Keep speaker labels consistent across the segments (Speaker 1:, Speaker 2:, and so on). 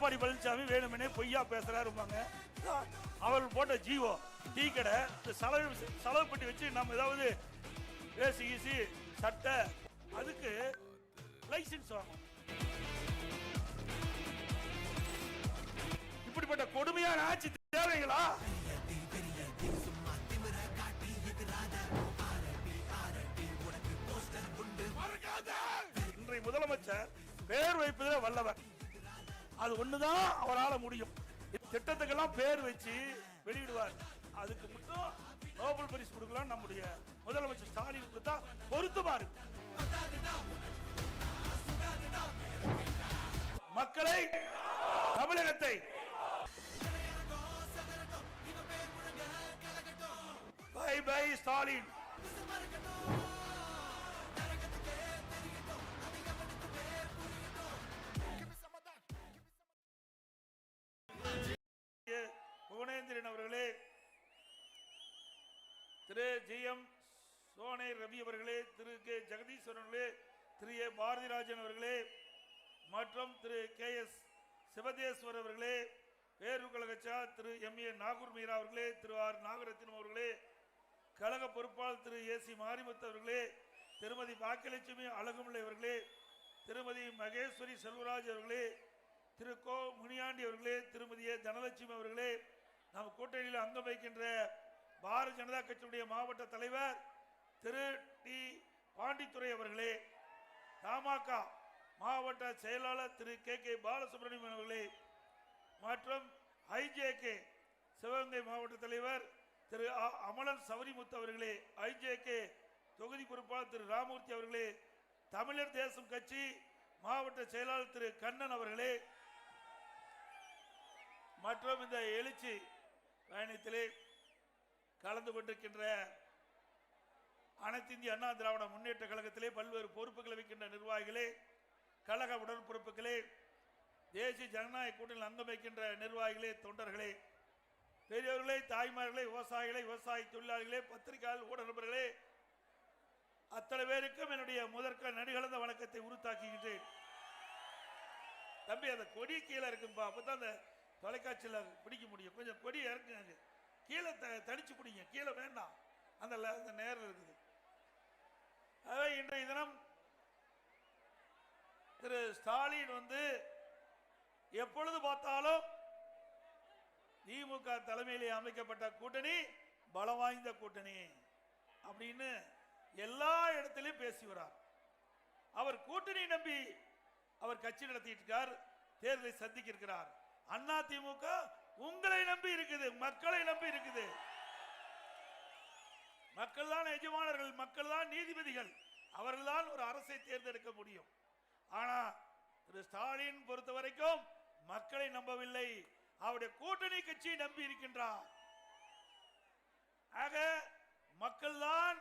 Speaker 1: எடப்பாடி பழனிசாமி வேணுமெனே பொய்யா பேசுறாருப்பாங்க அவர் போட்ட GO tea கடை இந்த செலவு செலவு பண்ணி வச்சு நம்ம ஏதாவது ஏசி ஈசி சட்டை அதுக்கு லைசன்ஸ் வாங்கும் இப்படிப்பட்ட கொடுமையான ஆட்சி தேவைங்களா இன்றைய முதலமைச்சர் பேர் வைப்பதில் வல்லவர். அது ஒண்ணுதான் அவரால் முடியும். திட்டத்துக்கெல்லாம் பேர் வச்சு வெளியிடுவார். அதுக்கு மட்டும் நோபல் பரிசு கொடுக்கலாம் நம்முடைய முதலமைச்சர் ஸ்டாலினுக்கு தான் பொருத்தமா இருக்கு? மக்களை தமிழகத்தை. பை பை ஸ்டாலின் சோனை ரவி அவர்களே திரு கே. ஜெகதீஸ்வரன் அவர்களே திரு ஏ. பாரதிராஜன் அவர்களே மற்றும் திரு கே. எஸ். சிவதேஸ்வர் அவர்களே பேரூர் கழகச்சா திரு எம். ஏ. நாகூர் மீரா அவர்களே திரு ஆர். நாகரத்தினம் அவர்களே கழக பொறுப்பாளர் திரு ஏ. சி. மாரிமுத்து அவர்களே திருமதி பாக்கியலட்சுமி அழகுமுல்லை அவர்களே திருமதி மகேஸ்வரி செல்வராஜ் அவர்களே திரு கோ. முனியாண்டி அவர்களே திருமதி ஏ. தனலட்சுமி அவர்களே நம் கூட்டணியில் அங்கம் வைக்கின்ற பாரதிய ஜனதா கட்சியுடைய மாவட்ட தலைவர் திரு டி பாண்டித்துரை அவர்களே தமாக மாவட்ட செயலாளர் திரு கே கே பாலசுப்ரமணியம் அவர்களே மற்றும் ஐஜேகே சிவகங்கை மாவட்ட தலைவர் திரு அ- அமலன் சவரிமுத்து அவர்களே ஐஜேகே தொகுதி பொறுப்பாளர் திரு ராமூர்த்தி அவர்களே தமிழர் தேசம் கட்சி மாவட்ட செயலாளர் திரு கண்ணன் அவர்களே மற்றும் இந்த எழுச்சி பயணத்திலே கலந்து கொண்டிருக்கின்ற அனைத்து இந்திய அண்ணா திராவிட முன்னேற்ற கழகத்திலே பல்வேறு பொறுப்புகளை வைக்கின்ற நிர்வாகிகளே கழக உடற்பொறுப்புகளே தேசிய ஜனநாயக கூட்டணியில் அங்கம் வைக்கின்ற நிர்வாகிகளே தொண்டர்களே பெரியவர்களே தாய்மார்களே விவசாயிகளே விவசாய தொழிலாளிகளே பத்திரிகையாளர் ஊடகர்களே அத்தனை பேருக்கும் என்னுடைய முதற்க நடிகலந்த வணக்கத்தை உறுத்தாக்குகின்றேன் தம்பி அந்த கொடி கீழே இருக்கும்பா அப்பதான் அந்த தொலைக்காட்சியில் பிடிக்க முடியும். கொஞ்சம் கொடி இறக்குங்க. கீழே த தடிச்சு பிடிங்க. கீழே வேண்டாம். அந்த அந்த நேரம் இருக்குது. அதாவது இன்றைய தினம் திரு ஸ்டாலின் வந்து எப்பொழுது பார்த்தாலும் திமுக தலைமையிலே அமைக்கப்பட்ட கூட்டணி பலம் வாய்ந்த கூட்டணி அப்படின்னு எல்லா இடத்திலையும் பேசி வரார் அவர் கூட்டணி நம்பி அவர் கட்சி நடத்திட்டு இருக்கார் தேர்தலை சந்திக்க இருக்கிறார். அண்ணா திமுக உங்களை நம்பி இருக்குது மக்களை நம்பி இருக்குது. மக்கள் தான் எஜமானர்கள் மக்கள் தான் நீதிபதிகள். அவர்கள் ஒரு அரசை தேர்ந்தெடுக்க முடியும். ஆனா திரு ஸ்டாலின் பொறுத்த வரைக்கும் மக்களை நம்பவில்லை. அவருடைய கூட்டணி கட்சியை நம்பி இருக்கின்றார். ஆக மக்கள் தான்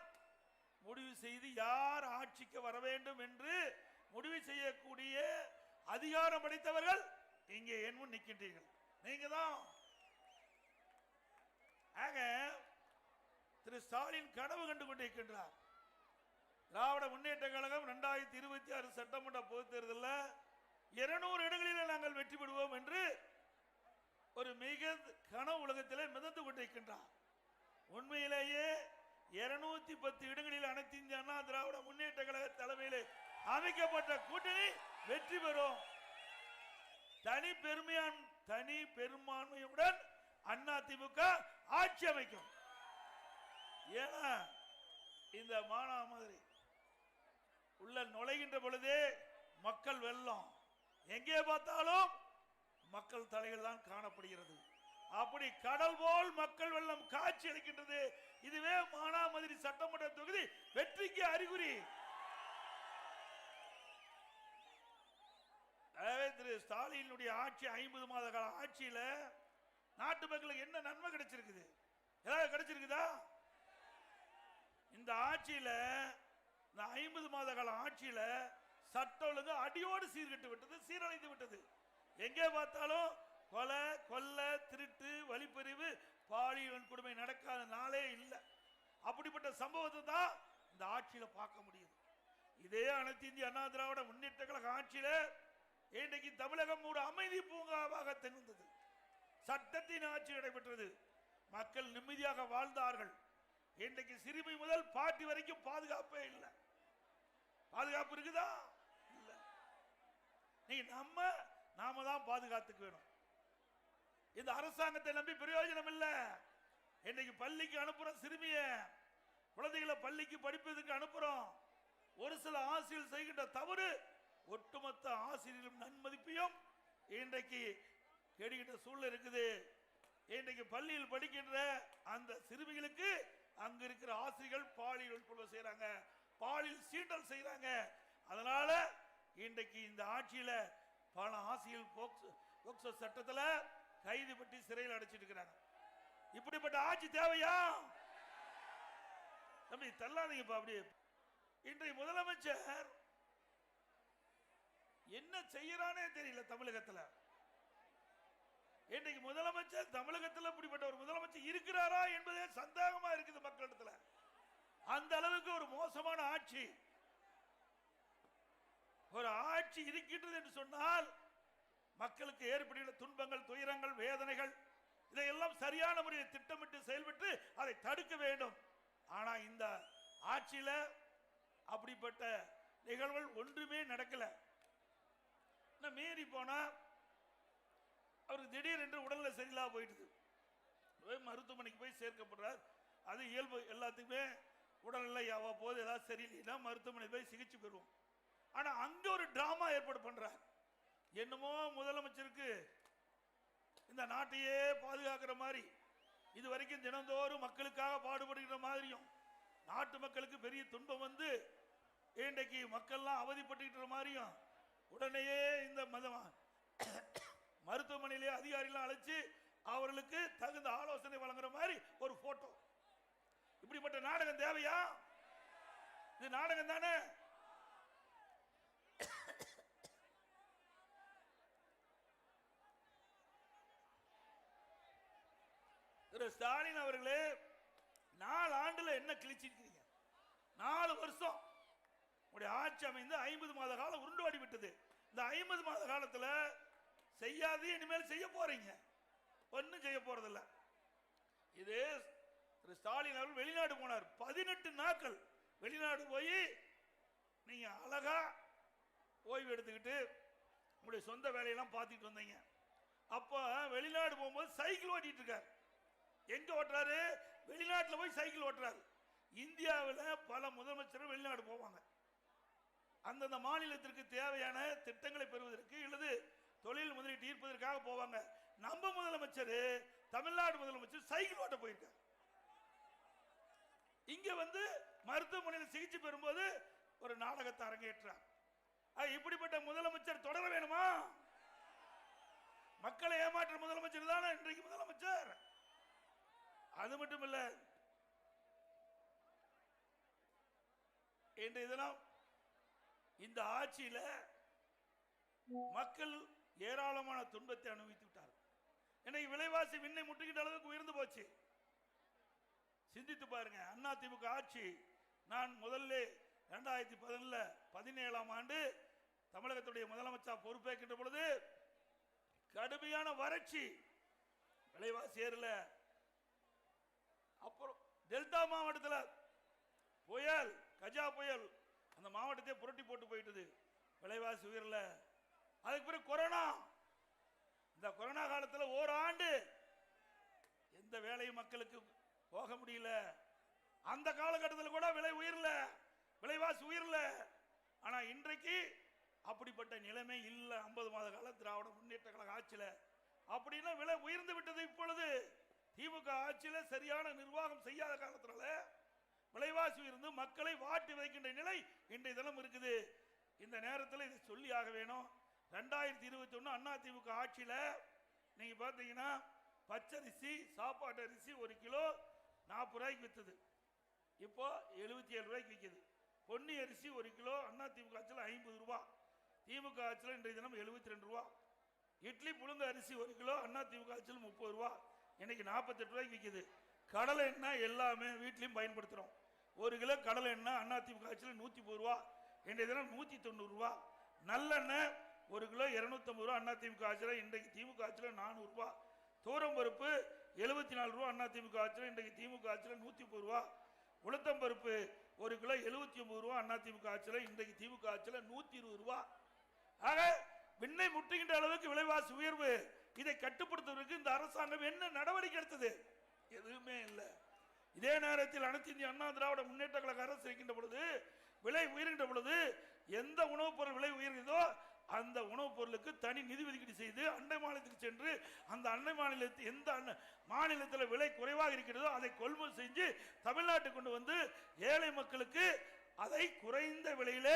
Speaker 1: முடிவு செய்து யார் ஆட்சிக்கு வர வேண்டும் என்று முடிவு செய்யக்கூடிய அதிகாரம் படைத்தவர்கள் இங்கே என் முன் நிற்கின்றீர்கள் நீங்க தான் ஆக திரு ஸ்டாலின் கனவு கண்டு கொண்டிருக்கின்றார் திராவிட முன்னேற்ற கழகம் இரண்டாயிரத்தி இருபத்தி ஆறு சட்டமன்ற பொதுத் தேர்தலில் இருநூறு இடங்களில் நாங்கள் வெற்றி பெறுவோம் என்று ஒரு மிக கனவு உலகத்திலே மிதந்து கொண்டிருக்கின்றார். உண்மையிலேயே இருநூத்தி பத்து இடங்களில் அனைத்து இந்திய அண்ணா திராவிட முன்னேற்ற கழக தலைமையிலே அமைக்கப்பட்ட கூட்டணி வெற்றி பெறும். தனி பெருமையான் தனி பெரும்பான்மையுடன் அண்ணா திமுக ஆட்சி அமைக்கும். ஏன்னா இந்த மானா மாதிரி. உள்ள நுழைகின்ற பொழுதே மக்கள் வெள்ளம். எங்கே பார்த்தாலும் மக்கள் தலைகள் தான் காணப்படுகிறது. அப்படி கடல் போல் மக்கள் வெள்ளம் காட்சி அளிக்கின்றது. இதுவே மானாமதுரி சட்டமன்ற தொகுதி வெற்றிக்கு அறிகுறி. திரு ஸ்டாலினுடைய ஆட்சி ஐம்பது மாத கால ஆட்சியில நாட்டு மக்களுக்கு என்ன நன்மை கிடைச்சிருக்குது? ஏதாவது கிடைச்சிருக்குதா? இந்த ஆட்சியில இந்த ஐம்பது மாத கால ஆட்சியில சட்ட ஒழுங்கு அடியோடு சீர்கெட்டு விட்டது சீரழிந்து விட்டது. எங்கே பார்த்தாலும் கொலை கொல்ல திருட்டு வழிப்பறிவு பாலியல் வன்கொடுமை நடக்காத நாளே இல்லை. அப்படிப்பட்ட சம்பவத்தை தான் இந்த ஆட்சியில பார்க்க முடியுது. இதே அனைத்து இந்திய அண்ணா திராவிட முன்னேற்ற கழக ஆட்சியில இன்றைக்கு தமிழகம் ஒரு அமைதி பூங்காவாக தெரிந்தது சட்டத்தின் ஆட்சி நடைபெற்றது. மக்கள் நிம்மதியாக வாழ்ந்தார்கள். இன்றைக்கு சிறுமி முதல் பாட்டி வரைக்கும் பாதுகாப்பே இல்லை. பாதுகாப்பு இருக்குதா? இல்ல. நீ நம்ம நாம தான் பாதுகாத்துக்க வேணும். இந்த அரசாங்கத்தை நம்பி பிரயோஜனம் இல்லை. இன்னைக்கு பள்ளிக்கு அனுப்புறோம் சிறுமிய. குழந்தைகளை பள்ளிக்கு படிப்பதற்கு அனுப்புறோம். ஒரு சில ஆசிரியர் செய்கின்ற தவறு ஒட்டுமொத்த ஆசிரியரும் நன்மதிப்பையும் இன்றைக்கு கெடுகின்ற சூழ்நிலை இருக்குது. இன்றைக்கு பள்ளியில் படிக்கின்ற அந்த சிறுமிகளுக்கு அங்க இருக்கிற ஆசிரியர்கள் பாலியல் வன்புணர்வு செய்யறாங்க பாலியல் சீண்டல் செய்யறாங்க அதனால இன்றைக்கு இந்த ஆட்சியில பல ஆசிரியர் போக்சோ போக்சோ சட்டத்துல கைது பற்றி சிறையில் அடைச்சிட்டு இருக்கிறாங்க. இப்படிப்பட்ட ஆட்சி தேவையா? தம்பி தள்ளாதீங்கப்பா அப்படியே. இன்றைய முதலமைச்சர் என்ன செய்யறானே தெரியல தமிழகத்துல. இன்றைக்கு முதலமைச்சர் தமிழகத்தில் இப்படிப்பட்ட ஒரு முதலமைச்சர் இருக்கிறாரா என்பதே சந்தேகமா இருக்குது மக்களிடத்துல. அந்த அளவுக்கு ஒரு மோசமான ஆட்சி. ஒரு ஆட்சி இருக்கின்றது என்று சொன்னால் மக்களுக்கு ஏற்படுகிற துன்பங்கள் துயரங்கள் வேதனைகள் இதையெல்லாம் சரியான முறையில் திட்டமிட்டு செயல்பட்டு அதை தடுக்க வேண்டும். ஆனால் இந்த ஆட்சியில அப்படிப்பட்ட நிகழ்வுகள் ஒன்றுமே நடக்கலை. மீறி போனால் அவருக்கு திடீரென்று உடல்ல சரியில்லாம போயிடுது போய் மருத்துவமனைக்கு போய் சேர்க்கப்படுறார். அது இயல்பு எல்லாத்துக்குமே உடல்நிலை அவ்வப்போது ஏதாவது சரியில்லைன்னா மருத்துவமனை போய் சிகிச்சை பெறுவோம். ஆனால் அங்கே ஒரு டிராமா ஏற்பாடு பண்ணுறார் என்னமோ முதலமைச்சருக்கு இந்த நாட்டையே பாதுகாக்கிற மாதிரி இது வரைக்கும் தினந்தோறும் மக்களுக்காக பாடுபடுகிற மாதிரியும் நாட்டு மக்களுக்கு பெரிய துன்பம் வந்து இன்றைக்கு மக்கள்லாம் அவதிப்பட்டுக்கிற மாதிரியும் உடனேயே இந்த மதம் மருத்துவமனையிலே அதிகாரிகள் அழைச்சு அவர்களுக்கு தகுந்த ஆலோசனை வழங்குற மாதிரி ஒரு போட்டோ இப்படிப்பட்ட நாடகம் தேவையா? இது நாடகம் தானே? திரு ஸ்டாலின் அவர்களே நாலு ஆண்டுல என்ன கிழிச்சிருக்கிறீங்க? நாலு வருஷம். உங்களுடைய ஆட்சி அமைந்து ஐம்பது மாத காலம் உருண்டு விட்டது இந்த ஐம்பது மாத காலத்துல செய்யாது இனிமேல் செய்ய போறீங்க. ஒன்றும் செய்ய போறதில்ல. இது திரு ஸ்டாலின் அவர்கள் வெளிநாடு போனார். பதினெட்டு நாட்கள் வெளிநாடு போய் நீங்க அழகா ஓய்வு எடுத்துக்கிட்டு உங்களுடைய சொந்த வேலையெல்லாம் பார்த்துட்டு வந்தீங்க. அப்போ வெளிநாடு போகும்போது சைக்கிள் ஓட்டிட்டு இருக்கார் எங்க ஓட்டுறாரு? வெளிநாட்டில் போய் சைக்கிள் ஓட்டுறாரு. இந்தியாவில் பல முதலமைச்சர்கள் வெளிநாடு போவாங்க. அந்தந்த மாநிலத்திற்கு தேவையான திட்டங்களை பெறுவதற்கு அல்லது தொழில் முதலீட்டு ஈர்ப்பதற்காக போவாங்க. நம்ம முதலமைச்சர் தமிழ்நாடு முதலமைச்சர் சைக்கிள் ஓட்ட போயிருக்கார். இங்க வந்து மருத்துவமனையில் சிகிச்சை பெறும்போது ஒரு நாடகத்தை அரங்கேற்றார். இப்படிப்பட்ட முதலமைச்சர் தொடர வேணுமா? மக்களை ஏமாற்ற முதலமைச்சர் தானே இன்றைக்கு முதலமைச்சர்? அது மட்டும் இல்ல இன்று இதெல்லாம் இந்த ஆட்சியில மக்கள் ஏராளமான துன்பத்தை அனுபவித்து விட்டார்கள் இன்னைக்கு விலைவாசி விண்ணை முட்டுகின்ற அளவுக்கு உயர்ந்து போச்சு. சிந்தித்து பாருங்க அண்ணா திமுக ஆட்சி நான் முதல்ல ரெண்டாயிரத்தி பதினேழுல பதினேழாம் ஆண்டு தமிழகத்துடைய முதலமைச்சர் பொறுப்பேற்கின்ற பொழுது கடுமையான வறட்சி விலைவாசி ஏறல. அப்புறம் டெல்டா மாவட்டத்தில் புயல் கஜா புயல் அந்த மாவட்டத்தை புரட்டி போட்டு போயிட்டது. விலைவாசி உயரல. அதுக்கு பிறகு கொரோனா. இந்த கொரோனா காலத்தில் ஓராண்டு எந்த வேலையும் மக்களுக்கு போக முடியல. அந்த காலகட்டத்தில் கூட விலை உயரல. விலைவாசி உயரல. ஆனால் இன்றைக்கு அப்படிப்பட்ட நிலைமை இல்லை. ஐம்பது மாத கால திராவிட முன்னேற்ற கழக ஆட்சியில். அப்படின்னா விலை உயர்ந்து விட்டது இப்பொழுது. திமுக ஆட்சியில் சரியான நிர்வாகம் செய்யாத காலத்தினால விலைவாசி உயர்ந்து மக்களை வாட்டி வைக்கின்ற நிலை இன்றைய தினம் இருக்குது. இந்த நேரத்தில் இதை சொல்லி ஆக வேணும். ரெண்டாயிரத்தி இருபத்தி ஒன்று அண்ணா திமுக ஆட்சியில நீங்க பார்த்தீங்கன்னா பச்சரிசி சாப்பாட்டு அரிசி ஒரு கிலோ நாற்பது ரூபாய்க்கு வித்துது. இப்போ எழுபத்தி ஏழு ரூபாய்க்கு விற்கிது பொன்னி அரிசி ஒரு கிலோ அண்ணா திமுக ஆட்சியில் ஐம்பது ரூபா. திமுக ஆட்சியில் இன்றைய தினம் எழுபத்தி ரெண்டு ரூபா. இட்லி புழுங்க அரிசி ஒரு கிலோ அண்ணா திமுக ஆட்சியில் முப்பது ரூபா. இன்னைக்கு நாற்பத்தெட்டு ரூபாய்க்கு விற்கிது கடலை எண்ணெய் எல்லாமே வீட்லையும் பயன்படுத்துகிறோம் ஒரு கிலோ கடலை எண்ணெய் அண்ணா திமுக ஆட்சியில் நூற்றி முப்பது ரூபா. இன்றைய தினம் நூற்றி தொண்ணூறுரூவா நல்லெண்ணெய் ஒரு கிலோ இருநூத்தம்பது ரூபா அண்ணா திமுக ஆட்சியில் இன்றைக்கு திமுக ஆட்சியில் நானூறுரூவா தூரம் பருப்பு எழுபத்தி நாலு ரூபா அண்ணா திமுக ஆட்சியில் இன்றைக்கு திமுக ஆட்சியில் நூற்றி முப்பது ரூபா. உளுத்தம் பருப்பு ஒரு கிலோ எழுபத்தி ஒன்பது ரூபா அண்ணா திமுக ஆட்சியில் இன்றைக்கு திமுக ஆட்சியில் நூற்றி இருபது ரூபா. ஆக விண்ணை முட்டுகின்ற அளவுக்கு விலைவாசி உயர்வு இதை கட்டுப்படுத்துவதற்கு இந்த அரசாங்கம் என்ன நடவடிக்கை எடுத்தது? எதுவுமே இல்லை. இதே நேரத்தில் அனைத்து இந்திய அண்ணா திராவிட முன்னேற்ற கழக அரசு இருக்கின்ற பொழுது விலை உயர்கின்ற பொழுது எந்த உணவுப் பொருள் விலை உயர்கிறதோ அந்த உணவுப் பொருளுக்கு தனி நிதி ஒதுக்கீடு செய்து அண்டை மாநிலத்துக்கு சென்று அந்த அண்டை மாநிலத்தில் எந்த மாநிலத்தில் விலை குறைவாக இருக்கிறதோ அதை கொள்முதல் செஞ்சு தமிழ்நாட்டுக்கு கொண்டு வந்து ஏழை மக்களுக்கு அதை குறைந்த விலையில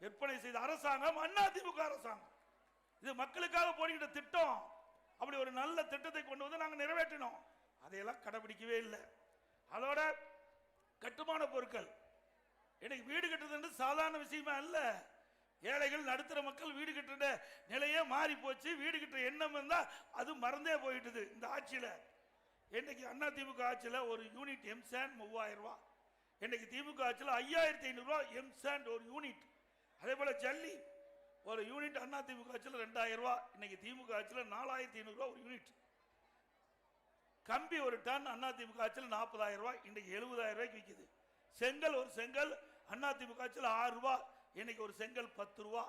Speaker 1: விற்பனை செய்த அரசாங்கம் அதிமுக அரசாங்கம். இது மக்களுக்காக போடுகின்ற திட்டம். அப்படி ஒரு நல்ல திட்டத்தை கொண்டு வந்து நாங்கள் நிறைவேற்றினோம். அதையெல்லாம் கடைபிடிக்கவே இல்லை. அதோட கட்டுமான பொருட்கள். எனக்கு வீடு கட்டுறது சாதாரண விஷயமா இல்லை ஏழைகள் நடுத்தர மக்கள் வீடு கட்டுற நிலையே மாறி போச்சு. வீடு கட்டுற எண்ணம் இருந்தால் அது மறந்தே போயிட்டுது இந்த ஆட்சியில். இன்றைக்கு அண்ணா திமுக ஆட்சியில் ஒரு யூனிட் எம்சாண்ட் மூவாயிரம் ரூபா. இன்றைக்கு திமுக ஆட்சியில் ஐயாயிரத்தி ஐநூறுரூவா எம்சாண்ட் ஒரு யூனிட். அதே போல் ஜல்லி ஒரு யூனிட் அண்ணா திமுக ஆட்சியில் ரெண்டாயிரம் ரூபா. இன்றைக்கி திமுக ஆட்சியில் நாலாயிரத்தி ஐநூறுரூவா ஒரு யூனிட். கம்பி ஒரு டன் அண்ணா திமுக ஆட்சியில் நாற்பதாயிரம் ரூபாய். இன்னைக்கு எழுபதாயிரம் ரூபாய்க்கு விற்கிது செங்கல் ஒரு செங்கல் அண்ணா திமுக ஆட்சியில் ஆறு ரூபாய் இன்னைக்கு ஒரு செங்கல் பத்து ரூபா.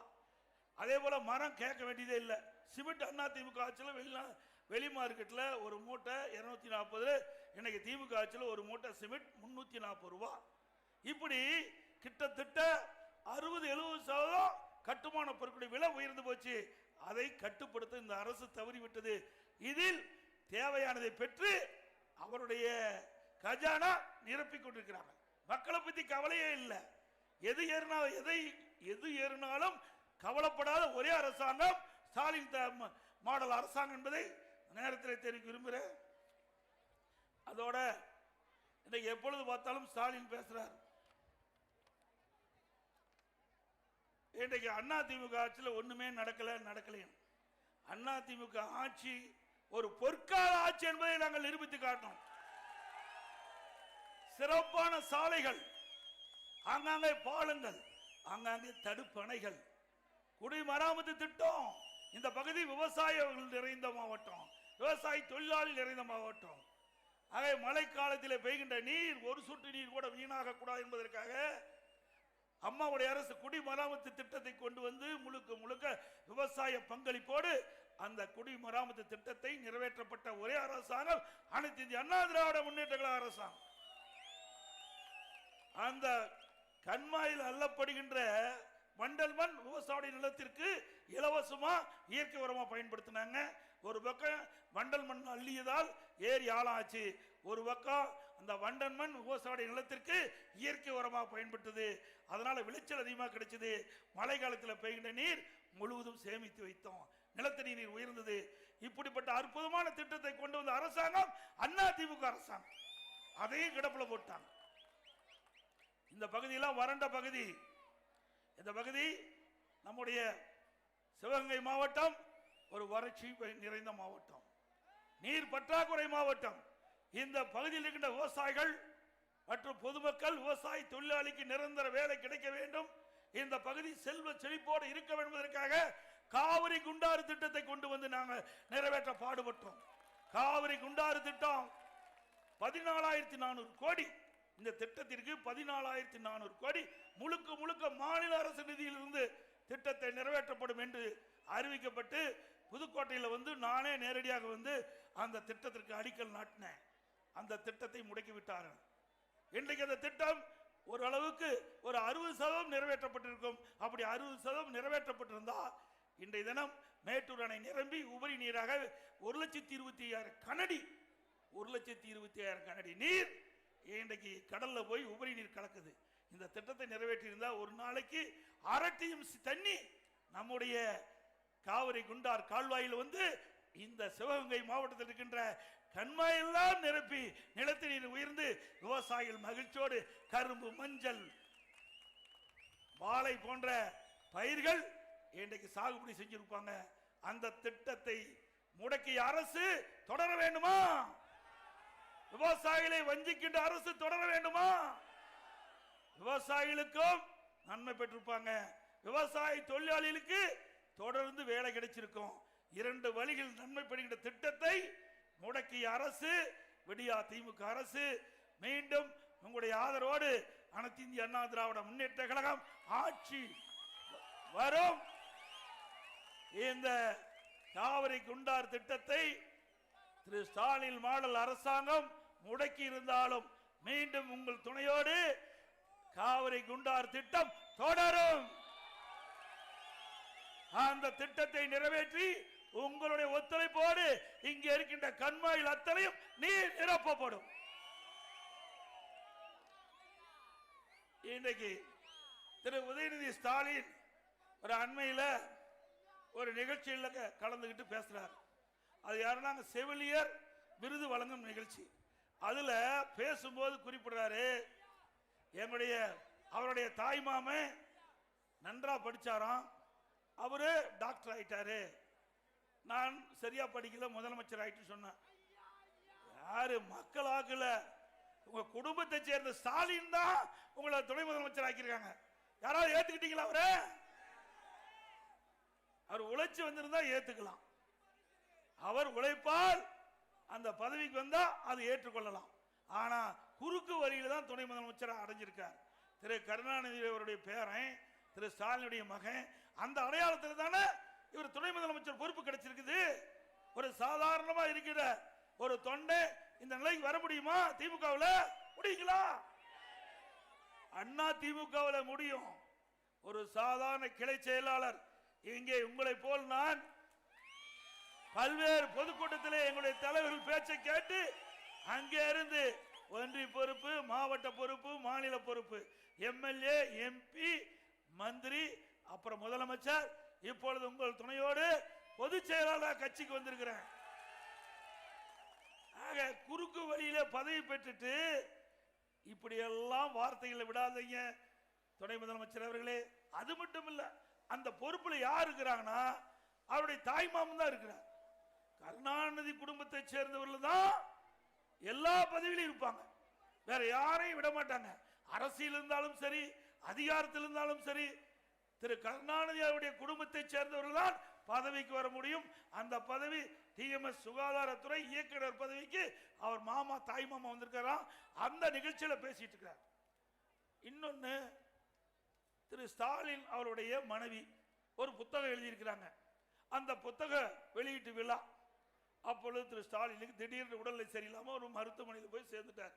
Speaker 1: அதே போல மரம் கேட்க வேண்டியதே இல்லை. சிமெண்ட் அண்ணா திமுக ஆட்சியில் வெளிநா வெளி மார்க்கெட்டில் ஒரு மூட்டை இரநூத்தி நாற்பது இன்னைக்கு திமுக ஆட்சியில் ஒரு மூட்டை சிமெண்ட் முந்நூற்றி நாற்பது ரூபா. இப்படி கிட்டத்தட்ட அறுபது எழுபது சதவீதம் கட்டுமான பொருட்களுடைய விலை உயர்ந்து போச்சு. அதை கட்டுப்படுத்த இந்த அரசு தவறிவிட்டது. இதில் தேவையானதை பெற்று அவருடைய கஜானா நிரப்பிக் கொண்டிருக்கிறாங்க மக்களை பத்தி கவலையே இல்லை. எது ஏறினா எதை எது ஏறினாலும் கவலைப்படாத ஒரே அரசாங்கம் ஸ்டாலின் த- மாடல் அரசாங்கம் என்பதை நேரத்தில் தெரிவிக்க விரும்புகிறேன். அதோட இன்னைக்கு எப்பொழுது பார்த்தாலும் ஸ்டாலின் பேசுறார். இன்றைக்கு அண்ணா திமுக ஆட்சியில் ஒன்றுமே நடக்கலை நடக்கலையும் அண்ணா திமுக ஆட்சி ஒரு பொற்கால ஆட்சி என்பதை நாங்கள் நிரூபித்து காட்டணும். சிறப்பான சாலைகள் ஆங்காங்கே பாலங்கள் ஆங்காங்கே தடுப்பணைகள். குடிமராமத்து திட்டம் இந்த பகுதி விவசாயிகள் நிறைந்த மாவட்டம் விவசாய தொழிலாளி நிறைந்த மாவட்டம். ஆகவே மழைக்காலத்தில் பெய்கின்ற நீர் ஒரு சொட்டு நீர் கூட வீணாக கூடாது என்பதற்காக அம்மாவுடைய அரசு குடிமராமத்து திட்டத்தை கொண்டு வந்து முழுக்க முழுக்க விவசாய பங்களிப்போடு அந்த குடிமராமத்து திட்டத்தை நிறைவேற்றப்பட்ட ஒரே அரசாங்கம் அனைத்து இந்திய அண்ணா திராவிட முன்னேற்ற அரசாங்கம். அந்த கண்மாயில் அள்ளப்படுகின்ற மண்டல் மண் விவசாய நிலத்திற்கு இலவசமா இயற்கை உரமா பயன்படுத்தினாங்க. ஒரு பக்கம் வண்டல் மண் அள்ளியதால் ஏரி ஆளாச்சு. ஒரு பக்கம் அந்த வண்டல் மண் விவசாய நிலத்திற்கு இயற்கை உரமாக பயன்பட்டது. அதனால விளைச்சல் அதிகமாக கிடைச்சது. மழை காலத்தில் பெய்கின்ற நீர் முழுவதும் சேமித்து வைத்தோம். நிலத்தடி நீர் உயர்ந்தது. இப்படிப்பட்ட அற்புதமான திட்டத்தை கொண்டு வந்த அரசாங்கம் அண்ணா திமுக அரசாங்கம். அதையும் கிடப்பில் போட்டாங்க. இந்த பகுதியெல்லாம் வறண்ட பகுதி. இந்த பகுதி நம்முடைய சிவகங்கை மாவட்டம் ஒரு வறட்சி நிறைந்த மாவட்டம். நீர் பற்றாக்குறை மாவட்டம். இந்த பகுதியில் இருக்கின்ற விவசாயிகள் மற்றும் பொதுமக்கள் விவசாய தொழிலாளிக்கு நிரந்தர வேலை கிடைக்க வேண்டும். இந்த பகுதி செல்வ செழிப்போடு இருக்க வேண்டுவதற்காக என்பதற்காக காவிரி குண்டாறு திட்டத்தை கொண்டு வந்து நாங்கள் நிறைவேற்ற பாடுபட்டோம். காவிரி குண்டாறு திட்டம் பதினாலாயிரத்தி நானூறு கோடி. இந்த திட்டத்திற்கு பதினாலாயிரத்தி நானூறு கோடி முழுக்க முழுக்க மாநில அரசு நிதியிலிருந்து திட்டத்தை நிறைவேற்றப்படும் என்று அறிவிக்கப்பட்டு புதுக்கோட்டையில் வந்து நானே நேரடியாக வந்து அந்த திட்டத்திற்கு அடிக்கல் நாட்டினேன். அந்த திட்டத்தை முடக்கி விட்டார்கள் இன்றைக்கு அந்த திட்டம் ஓரளவுக்கு ஒரு அறுபது சதவீதம் நிறைவேற்றப்பட்டிருக்கும். அப்படி அறுபது சதவீதம் நிறைவேற்றப்பட்டிருந்தா இன்றைய தினம் மேட்டூர் அணை நிரம்பி உபரி நீராக ஒரு லட்சத்தி இருபத்தி ஐயாயிரம் கனடி ஒரு லட்சத்தி இருபத்தி ஐயாயிரம் கனடி நீர் இன்றைக்கு கடல்ல போய் உபரி நீர் கலக்குது. இந்த திட்டத்தை நிறைவேற்றியிருந்தால் ஒரு நாளைக்கு அரட்டியும் தண்ணி நம்முடைய காவிரி குண்டார் கால்வாயில் வந்து இந்த சிவகங்கை மாவட்டத்தில் இருக்கின்ற கண்மாயெல்லாம் நிரப்பி நிலத்தடி நீர் உயர்ந்து விவசாயிகள் மகிழ்ச்சியோடு கரும்பு மஞ்சள் வாழை போன்ற பயிர்கள் இன்றைக்கு சாகுபடி செஞ்சிருப்பாங்க. அந்த திட்டத்தை முடக்கிய அரசு தொடர வேண்டுமா? விவசாயிகளை வஞ்சிக்கின்ற அரசு தொடர வேண்டுமா? விவசாயிகளுக்கும் நன்மை பெற்றிருப்பாங்க. விவசாய தொழிலாளிகளுக்கு தொடர்ந்து வேலை கிடைச்சிருக்கும். இரண்டு வழிகள் நன்மைப்படுகின்ற திட்டத்தை முடக்கிய அரசு விடியா திமுக அரசு மீண்டும் உங்களுடைய ஆதரவோடு அனைத்து இந்திய அண்ணா திராவிட முன்னேற்ற கழகம் ஆட்சி வரும். இந்த காவிரி குண்டார் திட்டத்தை திரு ஸ்டாலின் மாடல் அரசாங்கம் முடக்கி இருந்தாலும் மீண்டும் உங்கள் துணையோடு காவிரி குண்டார் திட்டம் தொடரும். அந்த திட்டத்தை நிறைவேற்றி உங்களுடைய ஒத்துழைப்போடு இங்கே இருக்கின்ற கண்மாயில் அத்தனையும் நீர் நிரப்பப்படும். இன்றைக்கு திரு உதயநிதி ஸ்டாலின் ஒரு அண்மையில் ஒரு நிகழ்ச்சியில் கலந்துக்கிட்டு பேசுறார். அது யாருன்னா செவிலியர் விருது வழங்கும் நிகழ்ச்சி. அதுல பேசும்போது குறிப்பிடுறாரு என்னுடைய அவருடைய தாய் மாமன் நன்றா படிச்சாராம். அவரு டாக்டர் ஆயிட்டாரு. நான் சரியா படிக்கல முதலமைச்சர் ஆயிட்டு சொன்னேன் யாரு மக்கள் ஆகல. உங்க குடும்பத்தை சேர்ந்த ஸ்டாலின் தான் உங்களை துணை முதலமைச்சர் ஆக்கியிருக்காங்க. யாராவது ஏத்துக்கிட்டீங்களா அவரை? அவர் உழைச்சி வந்திருந்தா ஏத்துக்கலாம். அவர் உழைப்பால் அந்த பதவிக்கு வந்தால் அது ஏற்றுக்கொள்ளலாம். ஆனால் குறுக்கு வழியில் தான் துணை முதலமைச்சராக அடைஞ்சிருக்கார். திரு கருணாநிதி அவருடைய பேரன் திரு ஸ்டாலினுடைய மகன் அந்த அடையாளத்தில் தானே இவர் துணை முதலமைச்சர் பொறுப்பு கிடைச்சிருக்குது. ஒரு சாதாரணமாக இருக்கிற ஒரு தொண்டை இந்த நிலைக்கு வர முடியுமா? திமுகவில் முடியுங்களா? அண்ணா திமுகவில் முடியும். ஒரு சாதாரண கிளை செயலாளர் இங்கே உங்களை போல் நான் பல்வேறு பொதுக்கூட்டத்திலே எங்களுடைய தலைவர்கள் பேச்சை கேட்டு அங்கே இருந்து ஒன்றிய பொறுப்பு மாவட்ட பொறுப்பு மாநில பொறுப்பு எம்எல்ஏ எம்பி மந்திரி அப்புறம் முதலமைச்சர் இப்பொழுது உங்கள் துணையோடு பொதுச் செயலாளர் கட்சிக்கு வந்திருக்கிறேன். ஆக குறுக்கு வழியில பதவி பெற்றுட்டு இப்படி எல்லாம் வார்த்தைகளை விடாதீங்க துணை முதலமைச்சர் அவர்களே. அது மட்டும் இல்ல அந்த பொறுப்புல யார் இருக்கிறாங்கன்னா அவருடைய தாய்மாமன் தான் இருக்கிறார். கருணாநிதி குடும்பத்தை சேர்ந்தவர்கள் தான் எல்லா பதவியிலும் இருப்பாங்க. வேற யாரையும் விட மாட்டாங்க. அரசியல் இருந்தாலும் சரி அதிகாரத்தில் இருந்தாலும் சரி திரு கருணாநிதி அவருடைய குடும்பத்தை சேர்ந்தவர்கள் தான் பதவிக்கு வர முடியும். அந்த பதவி டிஎம்எஸ் சுகாதாரத்துறை இயக்குனர் பதவிக்கு அவர் மாமா தாய் மாமா வந்திருக்கிறார் அந்த நிகழ்ச்சியில் பேசிட்டு இருக்கிறார் இன்னொன்று திரு ஸ்டாலின் அவருடைய மனைவி ஒரு புத்தகம் எழுதியிருக்கிறாங்க. அந்த புத்தக வெளியீட்டு விழா. அப்பொழுது திரு ஸ்டாலினுக்கு திடீர்னு உடல்நிலை சரியில்லாமல் ஒரு மருத்துவமனையில் போய் சேர்ந்துட்டார்.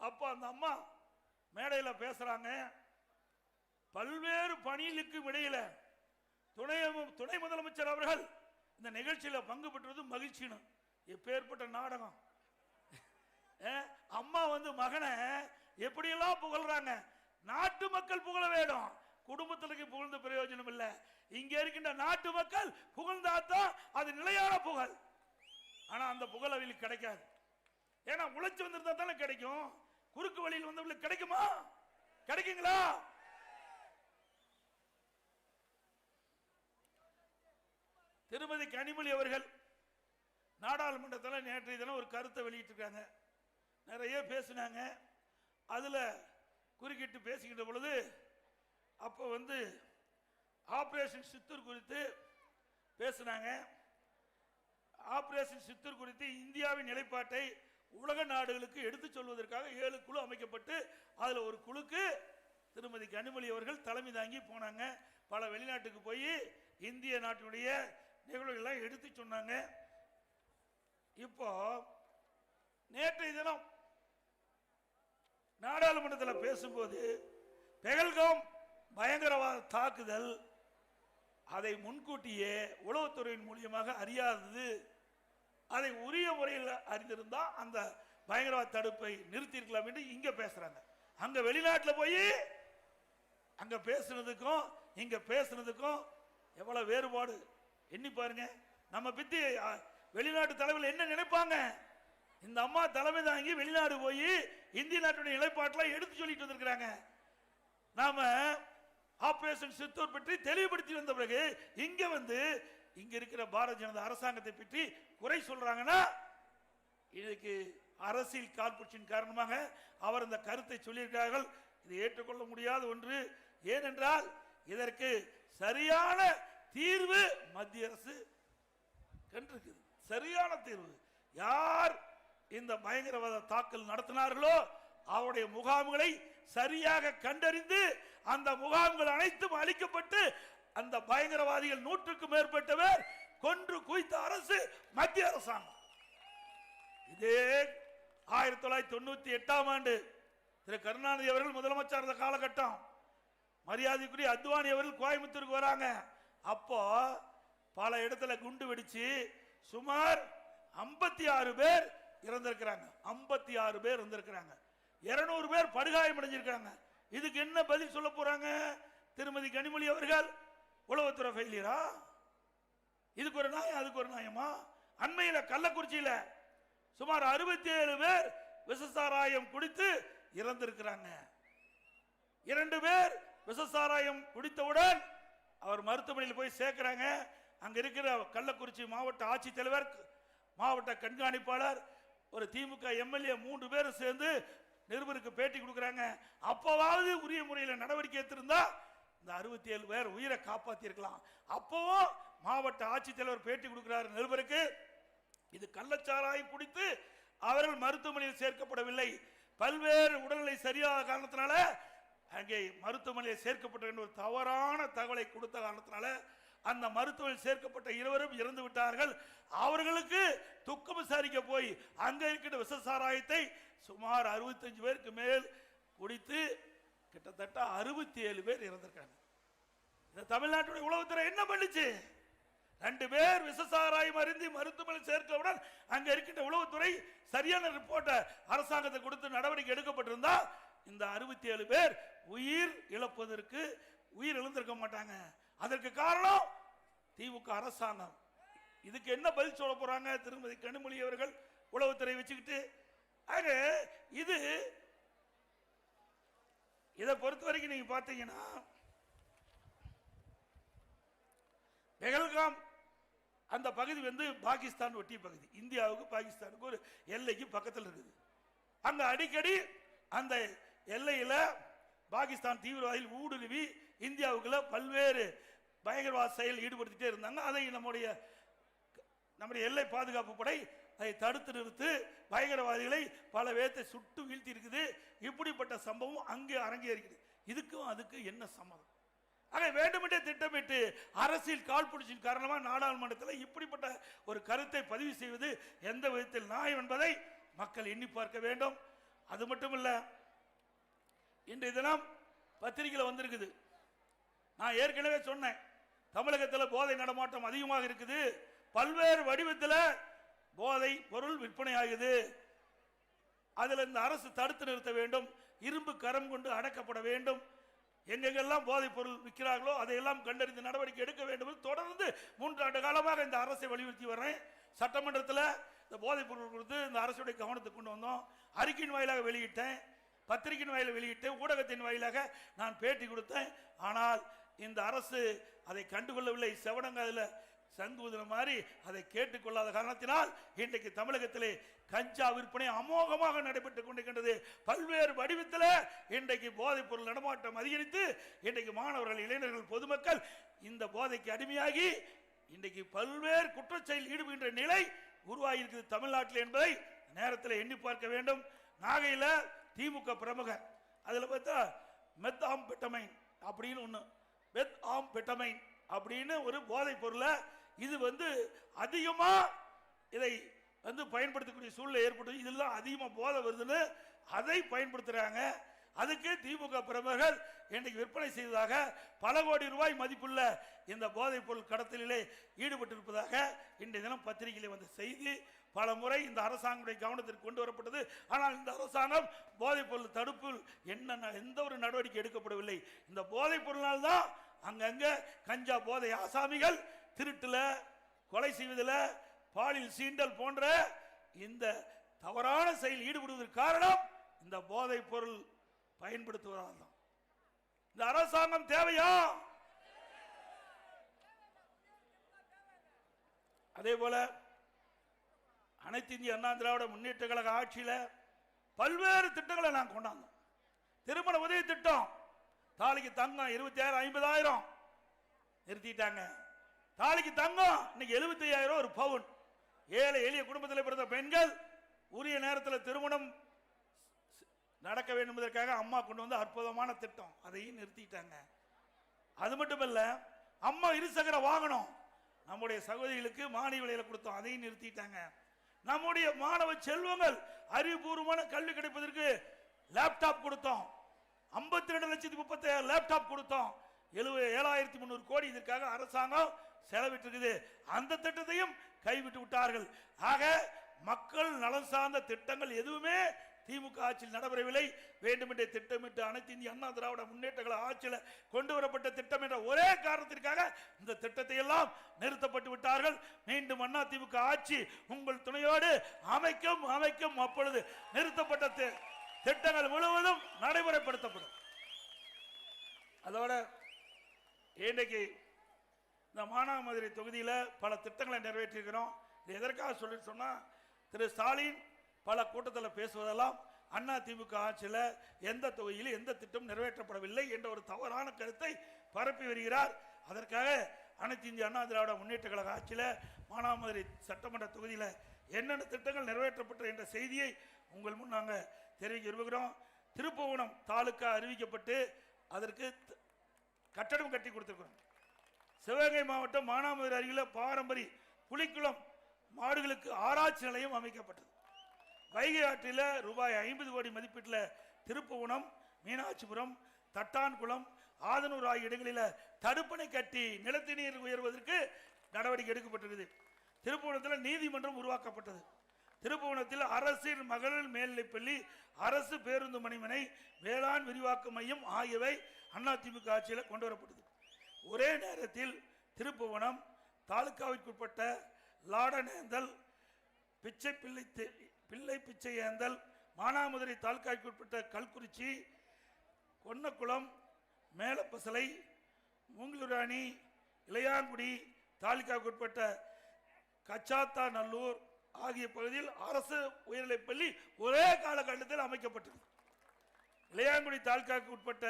Speaker 1: அப்போ அந்த அம்மா மேடையில் பேசுகிறாங்க பல்வேறு பணிகளுக்கும் இடையில துணை துணை முதலமைச்சர் அவர்கள் இந்த நிகழ்ச்சியில் பங்கு பெற்றது மகிழ்ச்சினும் எப்பேற்பட்ட நாடகம். அம்மா வந்து மகனை எப்படியெல்லாம் புகழ்றாங்க நாட்டு மக்கள் புகழ வேண்டும் குடும்பத்திற்கு புகழ்ந்த பிரயோஜனம் இல்லை. இங்கே இருக்கின்ற நாட்டு மக்கள் புகழ்ந்தாதான் அது நிலையான புகழ். ஆனால் அந்த புகழ் அவளுக்கு கிடைக்காது. ஏன்னா உழைச்சி வந்திருந்தா தானே கிடைக்கும். குறுக்கு வழியில் வந்தவங்களுக்கு கிடைக்குமா? கிடைக்குங்களா? திருமதி கனிமொழி அவர்கள் நாடாளுமன்றத்தில் நேற்றைய தினம் ஒரு கருத்தை வெளியிட்டிருக்காங்க. நிறைய பேசினாங்க. அதில் குறுக்கிட்டு பேசிக்கிட்ட பொழுது அப்போ வந்து ஆப்ரேஷன் சித்தூர் குறித்து பேசினாங்க. ஆபரேஷன் சித்தூர் குறித்து இந்தியாவின் நிலைப்பாட்டை உலக நாடுகளுக்கு எடுத்துச் சொல்வதற்காக ஏழு குழு அமைக்கப்பட்டு அதில் ஒரு குழுக்கு திருமதி கனிமொழி அவர்கள் தலைமை தாங்கி போனாங்க. பல வெளிநாட்டுக்கு போய் இந்திய நாட்டினுடைய நிகழ்வுகள்லாம் எடுத்து சொன்னாங்க. இப்போ நேற்றைய தினம் நாடாளுமன்றத்தில் பேசும்போது பெகல்காம் பயங்கரவாத தாக்குதல் அதை முன்கூட்டியே உளவுத்துறையின் மூலியமாக அறியாதது அதை உரிய முறையில் அறிந்திருந்தா அந்த பயங்கரவாத தடுப்பை நிறுத்தியிருக்கலாம் என்று இங்க பேசுறாங்க. அங்க வெளிநாட்டில் போய் அங்க பேசுனதுக்கும் இங்க பேசுனதுக்கும் எவ்வளவு வேறுபாடு? எண்ணி பாருங்க. நம்ம பித்தி வெளிநாட்டு தலைவர்கள் என்ன நினைப்பாங்க? இந்த அம்மா தலைமை தாங்கி வெளிநாடு போய் இந்திய நாட்டுடைய நிலைப்பாட்டெல்லாம் எடுத்து சொல்லிட்டு வந்திருக்கிறாங்க. நாம ஆபரேஷன் சித்தூர் பற்றி தெளிவுபடுத்தி வந்த பிறகு இங்க வந்து இங்க இருக்கிற பாரதிய ஜனதா அரசாங்கத்தை பற்றி குறை சொல்றாங்கன்னா இதுக்கு அரசியல் காழ்ப்புச்சின் காரணமாக அவர் இந்த கருத்தை சொல்லியிருக்கிறார்கள். இது ஏற்றுக்கொள்ள முடியாத ஒன்று. ஏனென்றால் இதற்கு சரியான தீர்வு மத்திய அரசு கண்டிருக்குது. சரியான தீர்வு. யார் இந்த பயங்கரவாத தாக்கல் நடத்தினார்களோ அவருடைய முகாம்களை சரியாக கண்டறிந்து அந்த முகாம்கள் அனைத்தும் அளிக்கப்பட்டு அந்த பயங்கரவாதிகள் நூற்றுக்கும் மேற்பட்டவர் கொன்று குவித்த அரசு மத்திய அரசாங்கம். இதே ஆயிரத்தி தொள்ளாயிரத்தி தொண்ணூத்தி எட்டாம் ஆண்டு திரு கருணாநிதி அவர்கள் முதலமைச்சர் இருந்த காலகட்டம். மரியாதைக்குரிய அத்வானி அவர்கள் கோயம்புத்தூருக்கு வராங்க. அப்போ பல இடத்துல குண்டு வெடிச்சு சுமார் 56 ஆறு பேர் இறந்திருக்கிறாங்க. 56 ஆறு பேர் இறந்திருக்கிறாங்க. 200 பேர் படுகாயம் அடைஞ்சிருக்காங்க இதுக்கு என்ன பதில் சொல்ல போறாங்க? திருமதி கனிமொழி அவர்கள் உளவுத்துறை ஃபெயிலியரா? இதுக்கு ஒரு நியாயம் அதுக்கு ஒரு நியாயமா? அண்மையில் கள்ளக்குறிச்சியில் சுமார் 67 பேர் விசசாராயம் குடித்து இறந்திருக்கிறாங்க. இரண்டு பேர் விசசாராயம் குடித்தவுடன் அவர் மருத்துவமனையில் போய் சேர்க்கிறாங்க. அங்கே இருக்கிற கள்ளக்குறிச்சி மாவட்ட ஆட்சித்தலைவர் மாவட்ட கண்காணிப்பாளர் ஒரு திமுக எம்எல்ஏ மூன்று பேரும் சேர்ந்து நிருபருக்கு பேட்டி கொடுக்குறாங்க. அப்போவாவது உரிய முறையில் நடவடிக்கை எடுத்திருந்தா இந்த அறுபத்தி ஏழு பேர் உயிரை காப்பாத்திருக்கலாம். அப்போவும் மாவட்ட ஆட்சித்தலைவர் பேட்டி கொடுக்கிறார் நிருபருக்கு. இது கள்ளச்சாராயம் குடித்து அவர்கள் மருத்துவமனையில் சேர்க்கப்படவில்லை. பல்வேறு உடல்நிலை சரியாத காரணத்தினால அங்கே மருத்துவமனையில் சேர்க்கப்பட்ட ஒரு தவறான தகவலை கொடுத்த காரணத்தினால அந்த மருத்துவமனையில் சேர்க்கப்பட்ட இருவரும் இறந்து விட்டார்கள். அவர்களுக்கு துக்கம் விசாரிக்க போய் அங்கே இருக்கின்ற விஷசாராயத்தை சுமார் 65 பேருக்கு மேல் குடித்து கிட்டத்தட்ட அறுபத்தி ஏழு பேர் இறந்திருக்காங்க. இந்த தமிழ்நாட்டுடைய உளவுத்துறை என்ன பண்ணுச்சு? ரெண்டு பேர் விசசாராயம் அருந்தி மருத்துவமனை சேர்க்கவுடன் அங்க இருக்கின்ற உளவுத்துறை சரியான ரிப்போர்ட்டை அரசாங்கத்தை கொடுத்து நடவடிக்கை எடுக்கப்பட்டிருந்தா இந்த அறுபத்தி ஏழு பேர் உயிர் இழப்பதற்கு உயிர் இழந்திருக்க மாட்டாங்க. அதற்கு காரணம் திமுக அரசாங்கம். இதுக்கு என்ன பதில் சொல்ல போறாங்க? திருமதி கனிமொழி அவர்கள் உளவுத்துறை வச்சுக்கிட்டு. ஆக இது இதை பொறுத்த வரைக்கும் நீங்க பார்த்தீங்கன்னா பெகல்காம் அந்த பகுதி வந்து பாகிஸ்தான் ஒட்டிய பகுதி. இந்தியாவுக்கு பாகிஸ்தானுக்கு ஒரு எல்லைக்கு பக்கத்தில் இருக்குது. அங்க அடிக்கடி அந்த எல்லையில பாகிஸ்தான் தீவிரவாதிகள் ஊடுருவி இந்தியாவுக்குள்ள பல்வேறு பயங்கரவாத செயல் ஈடுபடுத்திட்டே இருந்தாங்க. அதை நம்முடைய நம்முடைய எல்லை பாதுகாப்பு படை அதை தடுத்து நிறுத்து பயங்கரவாதிகளை பல பேர்த்தை சுட்டு வீழ்த்தி இருக்குது இப்படிப்பட்ட சம்பவம் அங்கே அரங்கேறிக்குது இதுக்கும் அதுக்கு என்ன சம்மதம்? ஆக வேண்டுமென்றே திட்டமிட்டு அரசியல் காழ்ப்புணர்ச்சியின் காரணமாக நாடாளுமன்றத்தில் இப்படிப்பட்ட ஒரு கருத்தை பதிவு செய்வது எந்த விதத்தில் நியாயம் என்பதை மக்கள் எண்ணி பார்க்க வேண்டும். அது மட்டும் இல்லை இன்றைய தினம் பத்திரிகையில் வந்திருக்குது. நான் ஏற்கனவே சொன்னேன் தமிழகத்தில் போதை நடமாட்டம் அதிகமாக இருக்குது. பல்வேறு வடிவத்தில் போதை பொருள் விற்பனை ஆகுது அதில் இந்த அரசு தடுத்து நிறுத்த வேண்டும். இரும்பு கரம் கொண்டு அடக்கப்பட வேண்டும். எங்கெங்கெல்லாம் போதைப் பொருள் விற்கிறார்களோ அதையெல்லாம் கண்டறிந்து நடவடிக்கை எடுக்க வேண்டும் தொடர்ந்து மூன்றாண்டு காலமாக இந்த அரசை வலியுறுத்தி வர்றேன். சட்டமன்றத்தில் இந்த போதைப் பொருள் கொடுத்து இந்த அரசுடைய கவனத்துக்கு கொண்டு வந்தோம். அறிக்கையின் வாயிலாக வெளியிட்டேன். பத்திரிகையின் வாயிலாக வெளியிட்டேன். ஊடகத்தின் வாயிலாக நான் பேட்டி கொடுத்தேன். ஆனால் இந்த அரசு அதை கண்டுகொள்ளவில்லை. செவடங்காதில் சங்குதுன மாதிரி அதை கேட்டுக்கொள்ளாத காரணத்தினால் இன்றைக்கு தமிழகத்திலே கஞ்சா விற்பனை அமோகமாக நடைபெற்றுக் கொண்டிருக்கின்றது. பல்வேறு வடிவத்தில் இன்றைக்கு போதைப் பொருள் நடமாட்டம் அதிகரித்து இன்றைக்கு மாணவர்கள் இளைஞர்கள் பொதுமக்கள் இந்த போதைக்கு அடிமையாகி இன்றைக்கு பல்வேறு குற்றச்செயல் ஈடுபடுகின்ற நிலை உருவாகி தமிழ்நாட்டில் என்பதை நேரத்தில் எண்ணி பார்க்க வேண்டும். நாகையில திமுக பிரமுகர் அதுல பார்த்தா மெத்தாம்பெட்டமைன் அப்படின்னு ஒண்ணு. மெத் ஆம் பெட்டமைன் அப்படின்னு ஒரு போதைப் பொருளை இது வந்து அதிகமாக இதை வந்து பயன்படுத்தக்கூடிய சூழ்நிலை ஏற்பட்டு இதெல்லாம் அதிகமாக போதை வருதுன்னு அதை பயன்படுத்துகிறாங்க அதுக்கு திமுக பிரமுகர்கள் இன்றைக்கு விற்பனை செய்ததாக பல கோடி ரூபாய் மதிப்புள்ள இந்த போதைப் பொருள் கடத்தலிலே ஈடுபட்டிருப்பதாக இன்றைய தினம் பத்திரிகையிலே வந்த செய்தி. பல முறை இந்த அரசாங்கத்துடைய கவனத்திற்கு கொண்டு வரப்பட்டது. ஆனால் இந்த அரசாங்கம் போதைப் பொருள் தடுப்பில் என்ன எந்த ஒரு நடவடிக்கை எடுக்கப்படவில்லை. இந்த போதைப் பொருளால் தான் அங்கங்கே கஞ்சா போதை ஆசாமிகள் திருட்டுல கொலை செய்வதில் பாலில் சீண்டல் போன்ற இந்த தவறான செயல் ஈடுபடுவதற்கு காரணம் இந்த போதைப் பொருள் பயன்படுத்துவதால் தான். இந்த அரசாங்கம் தேவையா? அதே போல அனைத்து இந்திய அண்ணா திராவிட முன்னேற்ற கழக ஆட்சியில் பல்வேறு திட்டங்களை நான் கொண்டாந்தோம். திருமண உதவி திட்டம் தாலிக்கு தங்கம் இருபத்தி ஆயிரம் ஐம்பதாயிரம் நிறுத்திட்டாங்க. தாலிக்கு தங்கம் இன்னைக்கு 75000 ஒரு பவுன். ஏழை எளிய குடும்பத்தில் பிறந்த பெண்கள் உரிய நேரத்தில் திருமணம் நடக்க வேண்டும் என்பதற்காக அம்மா கொண்டு வந்து அற்புதமான திட்டம். அதையும் நிறுத்திட்டாங்க. அது மட்டும் இல்ல அம்மா இருசக்கர வாகனம் நம்முடைய சகோதரிகளுக்கு மானிய விலையில கொடுத்தோம். அதையும் நிறுத்திட்டாங்க. நம்முடைய மாணவ செல்வங்கள் அறிவுபூர்வமான கல்வி கிடைப்பதற்கு லேப்டாப் கொடுத்தோம். 52 ரெண்டு லட்சத்தி முப்பத்தாயிரம் லேப்டாப் கொடுத்தோம். எழுபது ஏழாயிரத்தி முந்நூறு கோடி இதற்காக அரசாங்கம் செலவிட்டிருக்குது. அந்த திட்டத்தையும் கைவிட்டு விட்டார்கள். ஆக மக்கள் நலன் சார்ந்த திட்டங்கள் எதுவுமே திமுக ஆட்சியில் நடைபெறவில்லை. வேண்டுமென்றே திட்டமிட்டு அனைத்து இந்திய அண்ணா திராவிட முன்னேற்றங்கள் ஆட்சியில் கொண்டு வரப்பட்ட திட்டம் என்ற ஒரே காரணத்திற்காக இந்த திட்டத்தை எல்லாம் நிறுத்தப்பட்டு விட்டார்கள். மீண்டும் அண்ணா திமுக ஆட்சி உங்கள் துணையோடு அமைக்கும் அமைக்கும் அப்பொழுது நிறுத்தப்பட்ட திட்டங்கள் முழுவதும் நடைமுறைப்படுத்தப்படும். அதோட இன்றைக்கு இந்த மானாமதுரை தொகுதியில் பல திட்டங்களை நிறைவேற்றியிருக்கிறோம். இது எதற்காக சொல்லி சொன்னால் திரு ஸ்டாலின் பல கூட்டத்தில் பேசுவதெல்லாம் அண்ணா திமுக ஆட்சியில் எந்த தொகுதியிலும் எந்த திட்டம் நிறைவேற்றப்படவில்லை என்ற ஒரு தவறான கருத்தை பரப்பி வருகிறார். அதற்காக அனைத்து இந்திய அண்ணா திராவிட முன்னேற்ற கழக ஆட்சியில் மானாமதுரை சட்டமன்ற தொகுதியில் என்னென்ன திட்டங்கள் நிறைவேற்றப்பட்ட என்ற செய்தியை உங்கள் முன் நாங்கள் தெரிவிக்க விரும்புகிறோம். திருப்புவனம் தாலுக்கா அறிவிக்கப்பட்டு அதற்கு த- கட்டடம் கட்டி கொடுத்துருக்குறோம். சிவகங்கை மாவட்டம் மானாமதுரை அருகில் பாரம்பரிய புலிக்குளம் மாடுகளுக்கு ஆராய்ச்சி நிலையம் அமைக்கப்பட்டது. வைகை ஆற்றில் ரூபாய் ஐம்பது கோடி மதிப்பீட்டில் திருப்புவனம் மீனாட்சிபுரம் தட்டான்குளம் ஆதனூர் ஆகிய இடங்களில் தடுப்பணை கட்டி நிலத்தி நீர் உயர்வதற்கு நடவடிக்கை எடுக்கப்பட்டிருக்குது. திருப்புவனத்தில் நீதிமன்றம் உருவாக்கப்பட்டது. திருப்புவனத்தில் அரசின் மகளிர் மேல்நிலைப்பள்ளி அரசு பேருந்து மணிமனை வேளாண் விரிவாக்க மையம் ஆகியவை அதிமுக ஆட்சியில் கொண்டு வரப்பட்டது. ஒரே நேரத்தில் திருப்புவனம் தாலுகாவிற்குட்பட்ட லாடனேந்தல் பிச்சை பிள்ளை பிள்ளை பிச்சை ஏந்தல் மானாமதுரை தாலுக்காவிற்குட்பட்ட கல்குறிச்சி கொன்னக்குளம் மேலப்பசலை மூங்கிலுராணி இளையாங்குடி தாலுகாவுக்குட்பட்ட கச்சாத்தா நல்லூர் ஆகிய பகுதியில் அரசு உயர்நிலைப்பள்ளி ஒரே காலகட்டத்தில் அமைக்கப்பட்டது இளையாங்குடி தாலுகாவுக்கு உட்பட்ட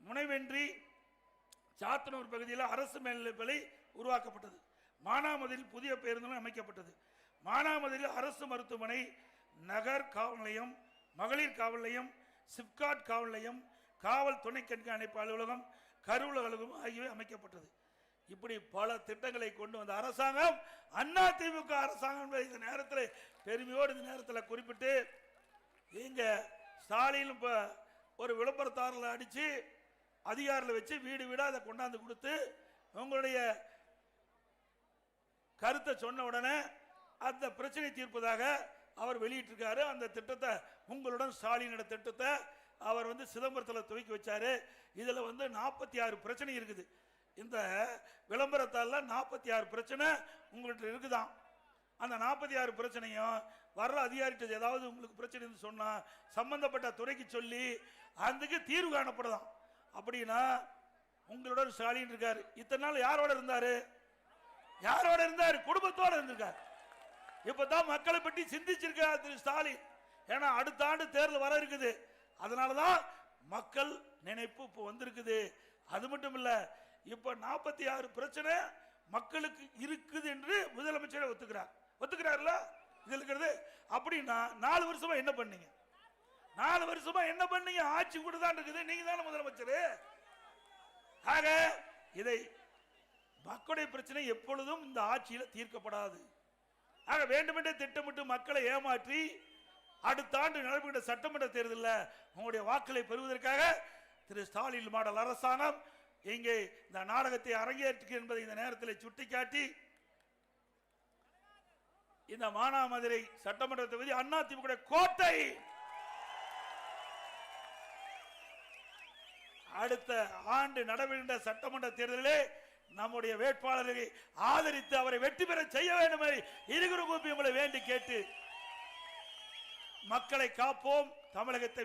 Speaker 1: முனைவென்றி சாத்தனூர் பகுதியில் அரசு மேல்நிலைப்பள்ளி உருவாக்கப்பட்டது. மானாமதியில் புதிய பேருந்து அமைக்கப்பட்டது. மானாமதியில் அரசு மருத்துவமனை நகர் காவல் நிலையம் மகளிர் காவல் நிலையம் சிப்காட் காவல் நிலையம் காவல் துணை கண்காணிப்பு அலுவலகம் கருவூல அலுவலகம் ஆகியவை அமைக்கப்பட்டது. இப்படி பல திட்டங்களை கொண்டு வந்த அரசாங்கம் அண்ணா திமுக அரசாங்கம் இந்த நேரத்தில் பெருமையோடு இந்த நேரத்தில் குறிப்பிட்டு இங்கே ஸ்டாலின் இப்போ ஒரு விளம்பரத்தாரில் அடித்து அதிகாரில் வச்சு வீடு வீடாக அதை கொண்டாந்து கொடுத்து உங்களுடைய கருத்தை சொன்ன உடனே அந்த பிரச்சனை தீர்ப்பதாக அவர் வெளியிட்டிருக்காரு. அந்த திட்டத்தை உங்களுடன் ஸ்டாலினோட திட்டத்தை அவர் வந்து சிதம்பரத்தில் துவக்கி வச்சாரு. இதில் வந்து நாற்பத்தி ஆறு பிரச்சனை இருக்குது. இந்த விளம்பரத்தால நாற்பத்தி ஆறு பிரச்சனை உங்கள்கிட்ட இருக்குதான் அந்த நாற்பத்தி ஆறு பிரச்சனையும் வர்ற அதிகாரிகிட்ட ஏதாவது உங்களுக்கு பிரச்சனை சொன்னால் சம்மந்தப்பட்ட சம்பந்தப்பட்ட துறைக்கு சொல்லி அதுக்கு தீர்வு காணப்படுதான் அப்படின்னா உங்களோட ஸ்டாலின் இருக்காரு. இத்தனை நாள் யாரோட இருந்தாரு? யாரோட இருந்தாரு? குடும்பத்தோட இருந்திருக்காரு. இப்பதான் மக்களை பற்றி சிந்திச்சிருக்காரு திரு ஸ்டாலின். ஏன்னா அடுத்த ஆண்டு தேர்தல் வர இருக்குது. அதனாலதான் மக்கள் நினைப்பு இப்போ வந்திருக்குது. அது மட்டும் இல்ல இப்ப நாற்பத்தி ஆறு பிரச்சனை மக்களுக்கு இருக்குது என்று முதலமைச்சரை ஒத்துக்கிறார். ஒத்துக்கிறார்ல இது இருக்கிறது. அப்படின்னா நாலு வருஷமா என்ன பண்ணீங்க? நாலு வருஷமா என்ன பண்ணீங்க? ஆட்சி கூட தான் இருக்குது. நீங்க தானே முதலமைச்சர்? ஆக இதை மக்களுடைய பிரச்சனை எப்பொழுதும் இந்த ஆட்சியில் தீர்க்கப்படாது. ஆக வேண்டுமென்றே திட்டமிட்டு மக்களை ஏமாற்றி அடுத்த ஆண்டு நடைபெற்ற சட்டமன்ற தேர்தலில் உங்களுடைய வாக்களை பெறுவதற்காக திரு ஸ்டாலின் மாடல் அரசாங்கம் இங்கே இந்த நாடகத்தை அரங்கேற்று என்பதை இந்த நேரத்தில் சுட்டிக்காட்டி இந்த மானாமதுரை சட்டமன்ற தொகுதி அண்ணா திமுக கோட்டை அடுத்த ஆண்டு நடைபெறுகின்ற சட்டமன்ற தேர்தலிலே நம்முடைய வேட்பாளரை ஆதரித்து அவரை வெற்றி பெற செய்ய வேண்டும் என்று இருகுறு கூப்பி உங்களை வேண்டி கேட்டு மக்களை காப்போம் தமிழகத்தை